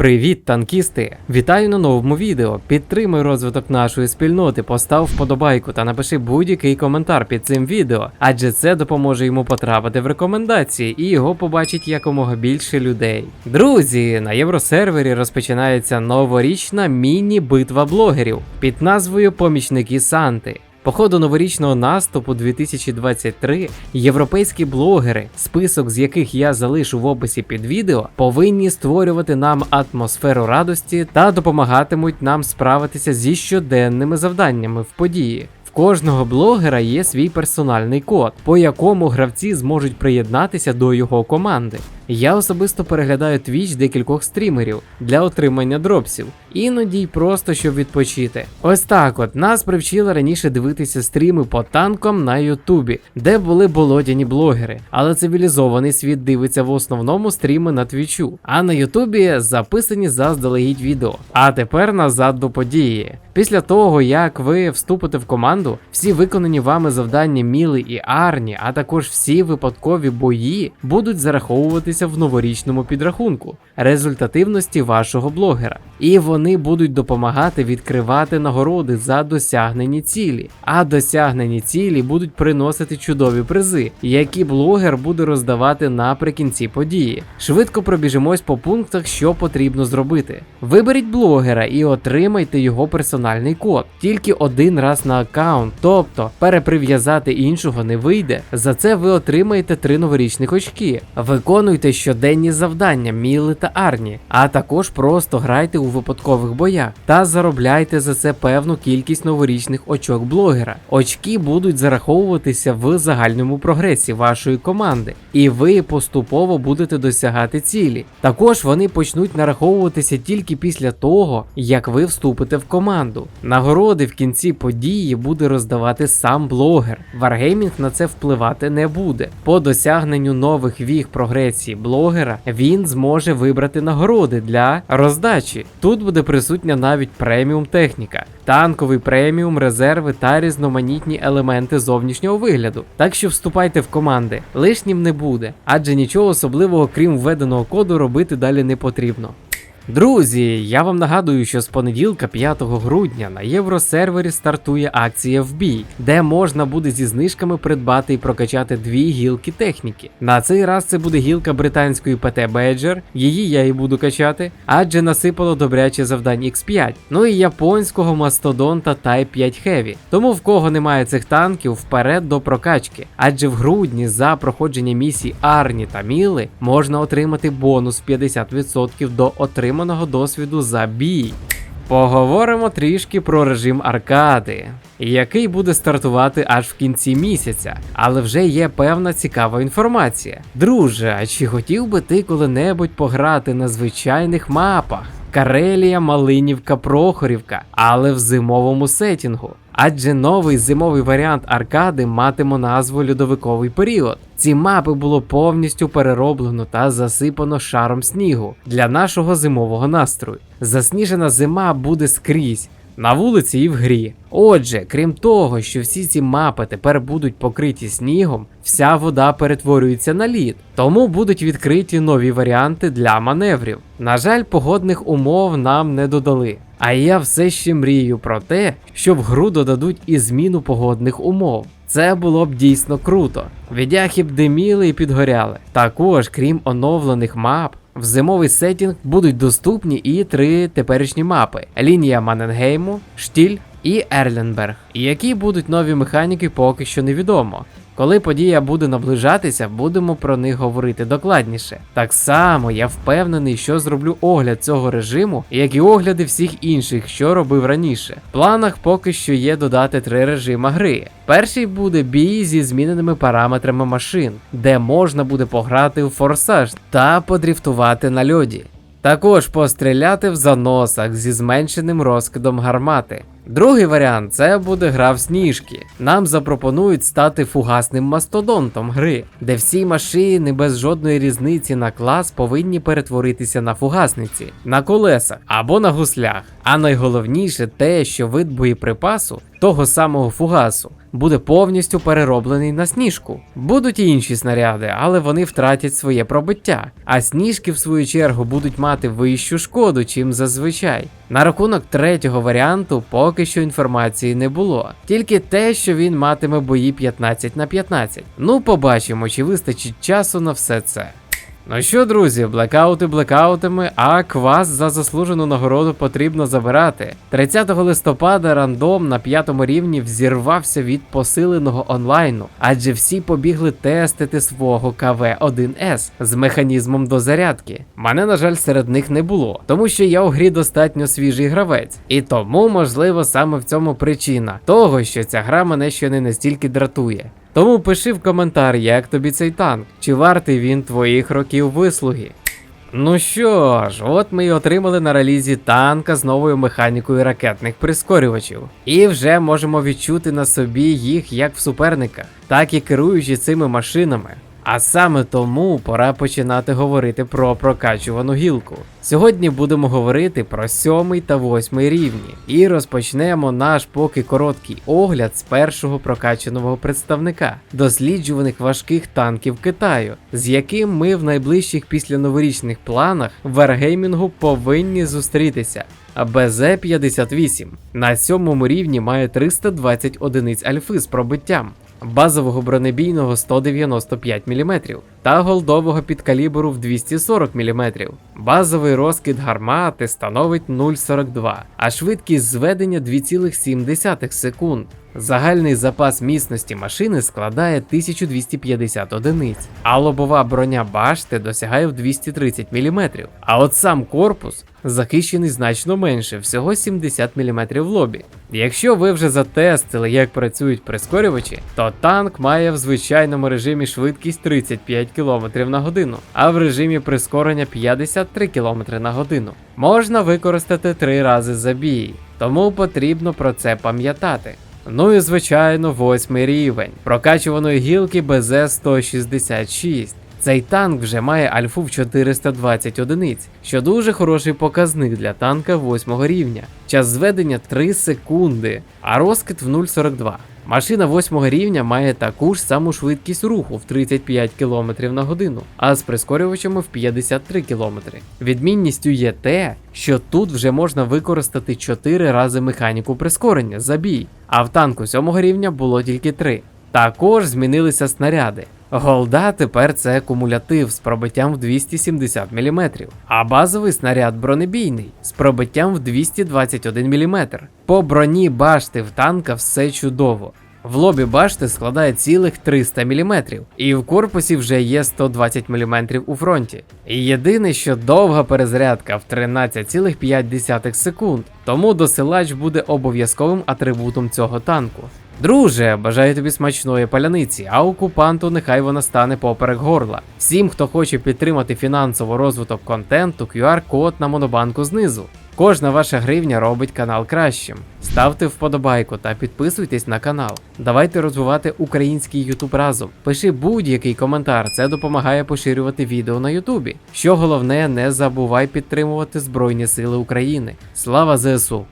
Привіт, танкісти! Вітаю на новому відео. Підтримуй розвиток нашої спільноти, постав вподобайку та напиши будь-який коментар під цим відео, адже це допоможе йому потрапити в рекомендації і його побачить якомога більше людей. Друзі, на євросервері розпочинається новорічна міні-битва блогерів під назвою Помічники Санти. По ходу новорічного наступу 2023 європейські блогери, список з яких я залишу в описі під відео, повинні створювати нам атмосферу радості та допомагатимуть нам справитися зі щоденними завданнями в події. Кожного блогера є свій персональний код, по якому гравці зможуть приєднатися до його команди. Я особисто переглядаю твіч декількох стрімерів для отримання дропсів, іноді й просто щоб відпочити. Ось так от нас привчили раніше дивитися стріми по танкам на Ютубі, де були болотяні блогери. Але цивілізований світ дивиться в основному стріми на твічу, а на Ютубі записані заздалегідь відео. А тепер назад до події. Після того, як ви вступите в команду, всі виконані вами завдання Міли і Арні, а також всі випадкові бої будуть зараховуватися в новорічному підрахунку результативності вашого блогера. І вони будуть допомагати відкривати нагороди за досягнені цілі. А досягнені цілі будуть приносити чудові призи, які блогер буде роздавати наприкінці події. Швидко пробіжимось по пунктах, що потрібно зробити. Виберіть блогера і отримайте його персональний код тільки один раз на аккаунт, тобто переприв'язати іншого не вийде. За це ви отримаєте три новорічних очки. Виконуйте щоденні завдання Міли та Арні, а також просто грайте у випадкових боях та заробляйте за це певну кількість новорічних очок блогера. Очки будуть зараховуватися в загальному прогресі вашої команди, і ви поступово будете досягати цілі. Також вони почнуть нараховуватися тільки після того, як ви вступите в команду. Нагороди в кінці події буде роздавати сам блогер. Wargaming на це впливати не буде. По досягненню нових віг прогресії блогера він зможе вибрати нагороди для роздачі. Тут буде присутня навіть преміум техніка, танковий преміум, резерви та різноманітні елементи зовнішнього вигляду. Так що вступайте в команди, лишнім не буде, адже нічого особливого, крім введеного коду, робити далі не потрібно. Друзі, я вам нагадую, що з понеділка, 5 грудня, на євросервері стартує акція в бій, де можна буде зі знижками придбати і прокачати дві гілки техніки. На цей раз це буде гілка британської ПТ Badger, її я і буду качати, адже насипало добряче завдань X5, ну і японського мастодонта Type 5 Heavy. Тому в кого немає цих танків, вперед до прокачки. Адже в грудні за проходження місій Арні та Міли можна отримати бонус 50% до отриманого досвіду за бій. Поговоримо трішки про режим аркади, який буде стартувати аж в кінці місяця, але вже є певна цікава інформація. Друже, а чи хотів би ти коли-небудь пограти на звичайних мапах? Карелія, Малинівка, Прохорівка, але в зимовому сетінгу. Адже новий зимовий варіант аркади матиме назву льодовиковий період. Ці мапи було повністю перероблено та засипано шаром снігу для нашого зимового настрою. Засніжена зима буде скрізь. На вулиці і в грі. Отже, крім того, що всі ці мапи тепер будуть покриті снігом, вся вода перетворюється на лід, тому будуть відкриті нові варіанти для маневрів. На жаль, погодних умов нам не додали. А я все ще мрію про те, що в гру додадуть і зміну погодних умов. Це було б дійсно круто. Відяхи б диміли і підгоряли. Також, крім оновлених мап, в зимовий сетінг будуть доступні і три теперішні мапи: лінія Маненгейму, Штіль і Ерленберг. І які будуть нові механіки, поки що невідомо. Коли подія буде наближатися, будемо про них говорити докладніше. Так само я впевнений, що зроблю огляд цього режиму, як і огляди всіх інших, що робив раніше. В планах поки що є додати три режима гри. Перший буде бій зі зміненими параметрами машин, де можна буде пограти в форсаж та подріфтувати на льоді. Також постріляти в заносах зі зменшеним розкидом гармати. Другий варіант це буде гра в сніжки. Нам запропонують стати фугасним мастодонтом гри, де всі машини без жодної різниці на клас повинні перетворитися на фугасниці, на колесах або на гуслях. А найголовніше те, що вид боєприпасу того самого фугасу буде повністю перероблений на сніжку. Будуть і інші снаряди, але вони втратять своє пробиття. А сніжки, в свою чергу, будуть мати вищу шкоду, чим зазвичай. На рахунок третього варіанту поки що інформації не було, тільки те, що він матиме бої 15 на 15. Ну, побачимо, чи вистачить часу на все це. Ну що, друзі, блекаути блекаутами, а квас за заслужену нагороду потрібно забирати. 30 листопада рандом на п'ятому рівні взірвався від посиленого онлайну, адже всі побігли тестити свого КВ-1С з механізмом до зарядки. Мене, на жаль, серед них не було, тому що я у грі достатньо свіжий гравець. І тому, можливо, саме в цьому причина того, що ця гра мене ще не настільки дратує. Тому пиши в коментар, як тобі цей танк, чи вартий він твоїх років вислуги. Ну що ж, от ми й отримали на релізі танка з новою механікою ракетних прискорювачів. І вже можемо відчути на собі їх як в суперниках, так і керуючи цими машинами. А саме тому пора починати говорити про прокачувану гілку. Сьогодні будемо говорити про сьомий та восьмий рівні, і розпочнемо наш поки короткий огляд з першого прокачаного представника досліджуваних важких танків Китаю, з яким ми в найближчих післяноворічних планах Wargaming повинні зустрітися. БЗ-58 на сьомому рівні має 320 одиниць альфи з пробиттям, базового бронебійного 195 мм та голдового підкалібру в 240 мм. Базовий розкид гармати становить 0,42, а швидкість зведення 2,7 секунд. Загальний запас міцності машини складає 1250 одиниць, а лобова броня башти досягає в 230 мм. А от сам корпус захищений значно менше, всього 70 мм в лобі. Якщо ви вже затестили, як працюють прискорювачі, то танк має в звичайному режимі швидкість 35 км на годину, а в режимі прискорення 53 км на годину. Можна використати три рази забій, тому потрібно про це пам'ятати. Ну і звичайно, восьмий рівень прокачуваної гілки БЗ-166. Цей танк вже має альфу в 420 одиниць, що дуже хороший показник для танка 8 рівня. Час зведення 3 секунди, а розкид в 0,42. Машина 8 рівня має таку ж саму швидкість руху в 35 км на годину, а з прискорювачами в 53 км. Відмінністю є те, що тут вже можна використати 4 рази механіку прискорення забій, а в танку 7 рівня було тільки 3. Також змінилися снаряди. Голда тепер це кумулятив з пробиттям в 270 мм, а базовий снаряд бронебійний з пробиттям в 221 мм. По броні башти в танка все чудово. В лобі башти складає цілих 300 мм, і в корпусі вже є 120 мм у фронті. І єдине, що довга перезарядка в 13,5 секунд, тому досилач буде обов'язковим атрибутом цього танку. Друже, бажаю тобі смачної паляниці, а окупанту нехай вона стане поперек горла. Всім, хто хоче підтримати фінансово розвиток контенту, QR-код на монобанку знизу. Кожна ваша гривня робить канал кращим. Ставте вподобайку та підписуйтесь на канал. Давайте розвивати український YouTube разом. Пиши будь-який коментар, це допомагає поширювати відео на Ютубі. Що головне, не забувай підтримувати Збройні Сили України. Слава ЗСУ!